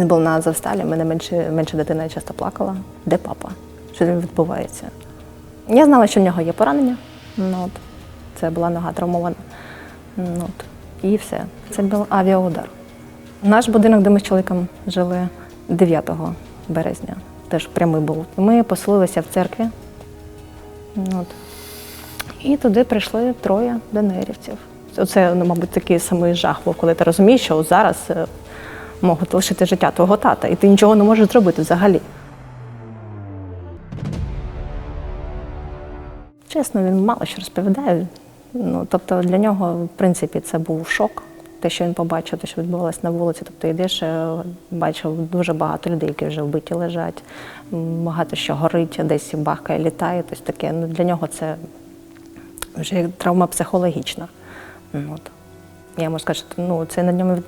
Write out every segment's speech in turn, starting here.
Він був на Азовсталі, мене менше, менша дитина часто плакала. Де папа? Що з ним відбувається? Я знала, що в нього є поранення. Ну, от. Це була нога травмована. Ну, от. І все. Це був авіаудар. Наш будинок, де ми з чоловіком жили 9 березня, теж прямий був. Ми поселилися в церкві. Ну, От. І туди прийшли троє ДНРівців. Оце, ну, мабуть, такий самий жах був, коли ти розумієш, що зараз е, можуть лишити життя твого тата, і ти нічого не можеш зробити взагалі. Чесно, він мало що розповідає. Ну, тобто для нього, в принципі, це був шок. Те, що він побачив, те, що відбувалося на вулиці. Тобто йдеш, е, бачив дуже багато людей, які вже вбиті лежать, багато що горить, десь бахкає, літає. Тобто таке. Ну, для нього це вже травма психологічна. От. Я можу сказати, що ну, це на ньому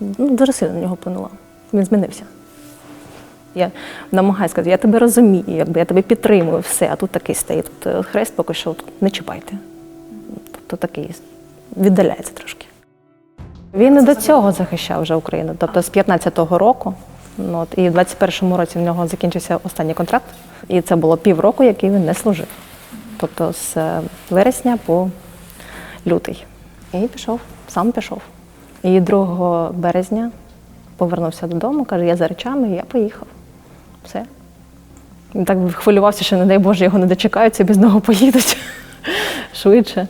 ну, дуже сильно на нього вплинуло. Він змінився. Я намагаюся сказати, я тебе розумію, якби я тебе підтримую, все, а тут такий стоїть. Тут е, хрест поки що не чіпайте. Тобто такий віддаляється трошки. Він і до цього захищав вже Україну. Тобто з 15-го року, ну, от, і в 21-му році в нього закінчився останній контракт, і це було півроку, який він не служив. Тобто з е, вересня по лютий. І пішов, сам пішов. І 2 березня повернувся додому, каже, я за речами, і я поїхав. Все. Він так хвилювався, що, не дай Боже, його не дочекаються, без нього поїдуть швидше.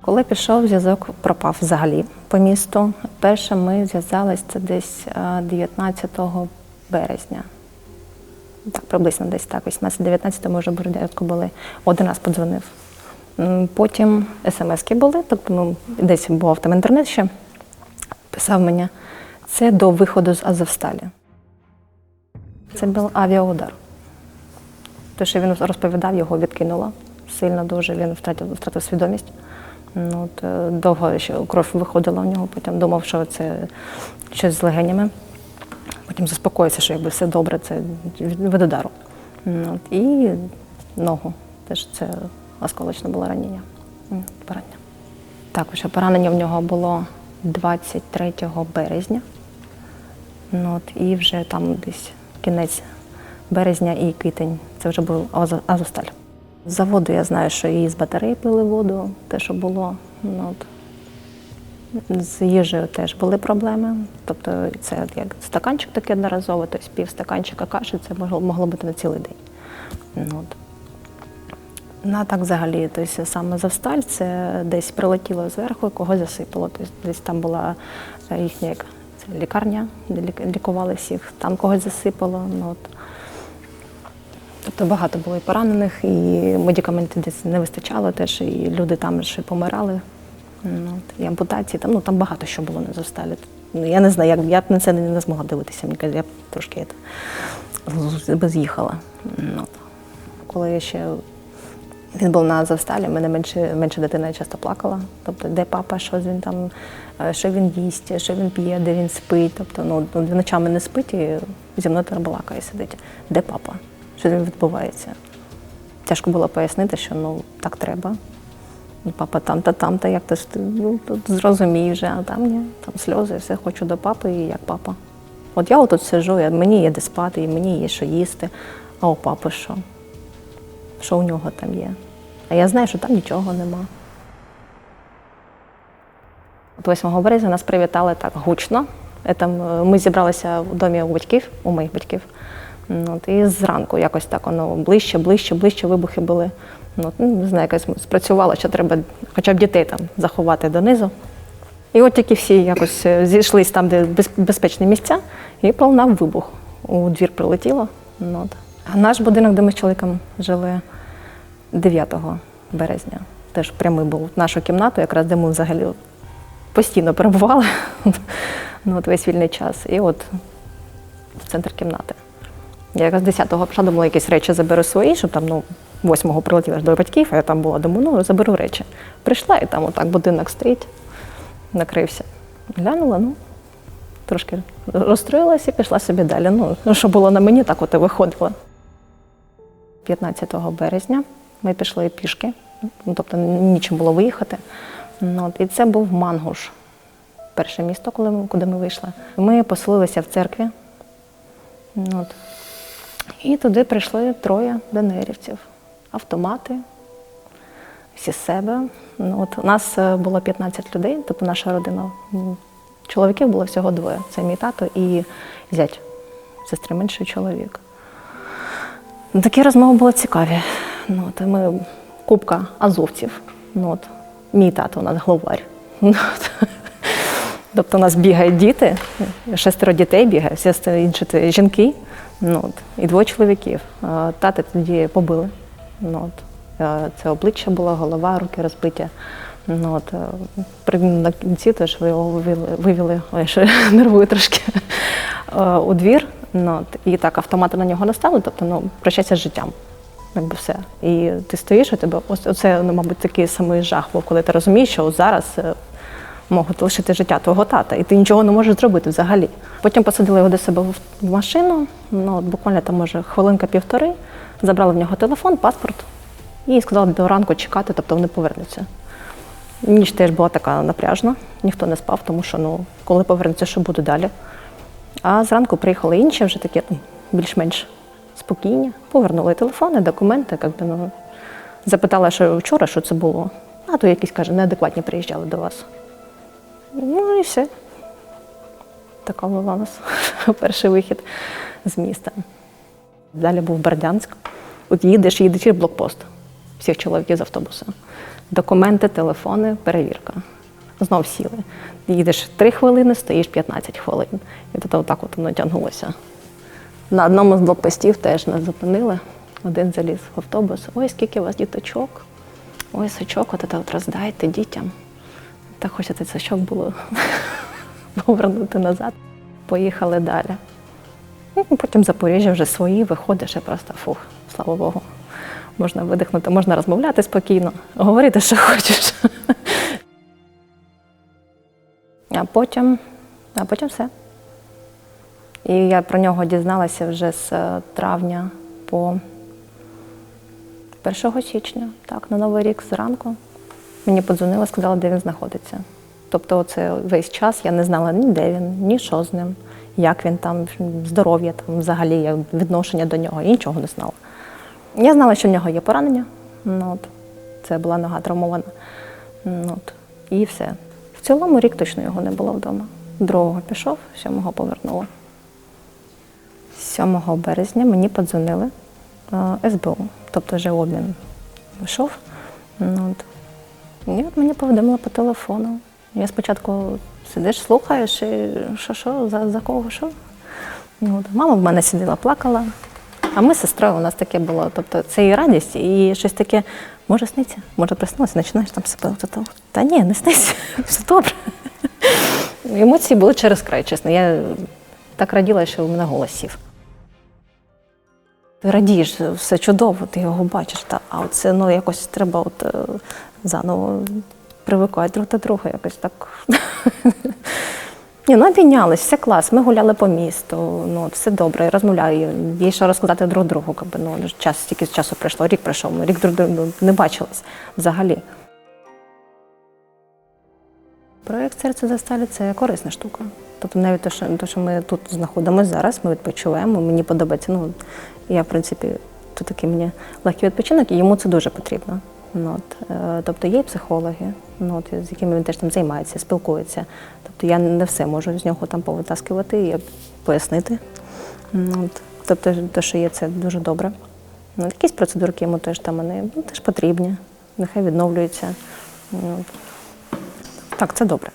Коли пішов, зв'язок пропав взагалі по місту. Перше ми зв'язались це десь е, 19 березня. Так, приблизно десь так, 18-19 ми вже Бородянську були. Один раз подзвонив. Потім смски були, тобто ну, десь був там інтернет ще, писав мені. Це до виходу з Азовсталі. Це був авіаудар. Те, що він розповідав, його відкинуло сильно дуже. Він втратив, втратив свідомість. Ну, от, е, довго ще кров виходила в нього, потім думав, що це щось з легенями. Потім заспокоївся, що якби все добре, це від удару. Ну, от, І ногу. Теж це осколочне було ранення. Поранення. Також поранення в нього було 23 березня. Ну, от, і вже там десь кінець березня і квітень. Це вже був Азо- Азовсталь. З заводу я знаю, що і з батареї пили воду, те, що було. Ну, от. З їжею теж були проблеми. Тобто це як стаканчик такий одноразовий, тобто пів стаканчика каші це могло, могло бути на цілий день. Ну, от. Ну, а так взагалі, тобто саме Завсталь, це десь прилетіло зверху, когось засипало. Тобто десь там була е, їхня як, це лікарня, де лік- лікували всіх, там когось засипало. Ну, от. Тобто багато було і поранених, і медикаментів десь не вистачало теж, і люди там ще помирали. Ну, от, і ампутації, там, ну, там багато що було на Завсталі. Ну, я не знаю, як я б на це не, не змогла дивитися. Мені я б трошки би з'їхала. Ну. Коли я ще він був на Азовсталі, мене менше, менша дитина часто плакала. Тобто, де папа, що він там, е, що він їсть, що він п'є, де він спить. Тобто, ну, ну, ночами не спить і зі мною балакає сидить. Де папа? Що з ним відбувається? Тяжко було пояснити, що ну так треба. Ну, Папа там-то, там-то, як то ну, зрозумій вже, а там ні, там сльози, все хочу до папи і як папа. От я отут сижу, мені є де спати, і мені є що їсти, а у папи що? Що у нього там є? А я знаю, що там нічого нема. От 8 березня нас привітали так гучно. Е, е, ми зібралися в домі у батьків, у моїх батьків. Ну, От, і зранку якось так воно ближче, ближче, ближче вибухи були. Ну, от, ну, не знаю, якось спрацювало, що треба хоча б дітей там заховати донизу. І от тільки всі якось е, зійшлись там, де безпечні місця, і пролунав вибух. У двір прилетіло. От. А наш будинок, де ми з чоловіком жили 9 березня, теж прямий був в нашу кімнату, якраз де ми взагалі постійно перебували ну, от весь вільний час. І от в центр кімнати. Я якраз 10-го прийшла, думала, якісь речі заберу свої, щоб там, ну, 8-го прилетіла до батьків, а я там була, думаю, ну, заберу речі. Прийшла і там отак будинок стоїть, накрився. Глянула, ну, трошки розстроїлася і пішла собі далі. Ну, що було на мені, так от і виходила. 15 березня ми пішли пішки, ну, тобто нічим було виїхати. Ну, от, і це був Мангуш. перше місто, коли куди ми вийшли. Ми поселилися в церкві. От. І туди прийшли троє ДНРівців. Автомати, всі з себе. Ну, от, у нас е, було 15 людей, тобто наша родина. Чоловіків було всього двоє. Це мій тато і зять, сестри менший чоловік. Ну, Такі розмови були цікаві. Ну, от, ми купка азовців. Ну, от, мій тато у нас главарь. Ну. Тобто у нас бігають діти, шестеро дітей бігає, всі інші жінки, ну, от, і двоє чоловіків. А Тата тоді побили. Ну, от. Е, Це обличчя було, голова, руки розбиті. Ну, от, е, при на кінці теж його вивели, вивели що нервую трошки, е, у двір. Ну, от, і так автомати на нього настали, тобто ну, прощайся з життям. Якби все. І ти стоїш, у тебе ось оце, ну, мабуть, такий самий жах був, коли ти розумієш, що зараз е, можуть лишити життя твого тата, і ти нічого не можеш зробити взагалі. Потім посадили його до себе в машину, ну от буквально там, може, хвилинка-півтори, забрали в нього телефон, паспорт і сказали до ранку чекати, тобто вони повернуться. Ніч теж була така напряжна, ніхто не спав, тому що ну, коли повернуться, що буде далі. А зранку приїхали інші, вже такі ну, більш-менш спокійні, повернули телефони, документи, як би, ну, запитала, що вчора, що це було. А то якісь каже, неадекватні приїжджали до вас. Ну і все. Така була у нас перший вихід з міста. Далі був Бердянськ. От їдеш, їдеш і блокпост всіх чоловіків з автобуса. Документи, телефони, перевірка. Знов сіли. Їдеш 3 хвилини, стоїш 15 хвилин. І то отак от воно тягнулося. На одному з блокпостів теж нас зупинили. Один заліз в автобус. Ой, скільки у вас діточок. Ой, сачок, от це от роздайте дітям. Так хочеться сачок було повернути назад. Поїхали далі. Ну, Потім Запоріжжя вже свої, виходиш і просто фух, слава Богу. Можна видихнути, можна розмовляти спокійно, говорити, що хочеш. А потім, а потім все. І я про нього дізналася вже з е, травня по 1 січня, так, на Новий рік зранку. Мені подзвонили, сказали, де він знаходиться. Тобто, це весь час я не знала ні де він, ні що з ним, як він там, здоров'я там, взагалі, відношення до нього, я нічого не знала. Я знала, що в нього є поранення. Ну, от. Це була нога травмована. Ну, от. І все. В цілому рік точно його не було вдома. Другого пішов, сьомого повернула. 7 березня мені подзвонили е, СБУ, тобто вже обмін вийшов. Ну. І от мені повідомили по телефону. Я спочатку сидиш, слухаєш, і що, що, за, за кого, що? Ну, от. Мама в мене сиділа, плакала. А ми з сестрою, у нас таке було. Тобто це і радість, і щось таке, може сниться, може приснилося, починаєш там себе. Та ні, не сниться, все добре. Емоції були через край, чесно. Я так раділа, що в мене голос сів. Ти радієш, все чудово, ти його бачиш. Та, а це ну, якось треба от, е, заново привикати друг до друга, якось так. Ні, ну обійнялись, все клас. Ми гуляли по місту, ну все добре, розмовляю. Є що розказати друг другу. Якби, ну, час, стільки часу пройшло, рік пройшов, ми рік друг другу не бачились взагалі. Проєкт серце за сталі це корисна штука. Тобто навіть те, що, те, що ми тут знаходимося зараз, ми відпочиваємо, мені подобається. Ну, я, в принципі, тут такий мені легкий відпочинок, і йому це дуже потрібно. Ну, от, е, тобто є психологи, ну, от, з якими він теж там займається, спілкується. Тобто я не все можу з нього там повитаскувати і пояснити. Ну, от, тобто, те, що є, це дуже добре. Ну, якісь процедурки йому теж там вони ну, теж потрібні, нехай відновлюються. Ну. Так, це добре.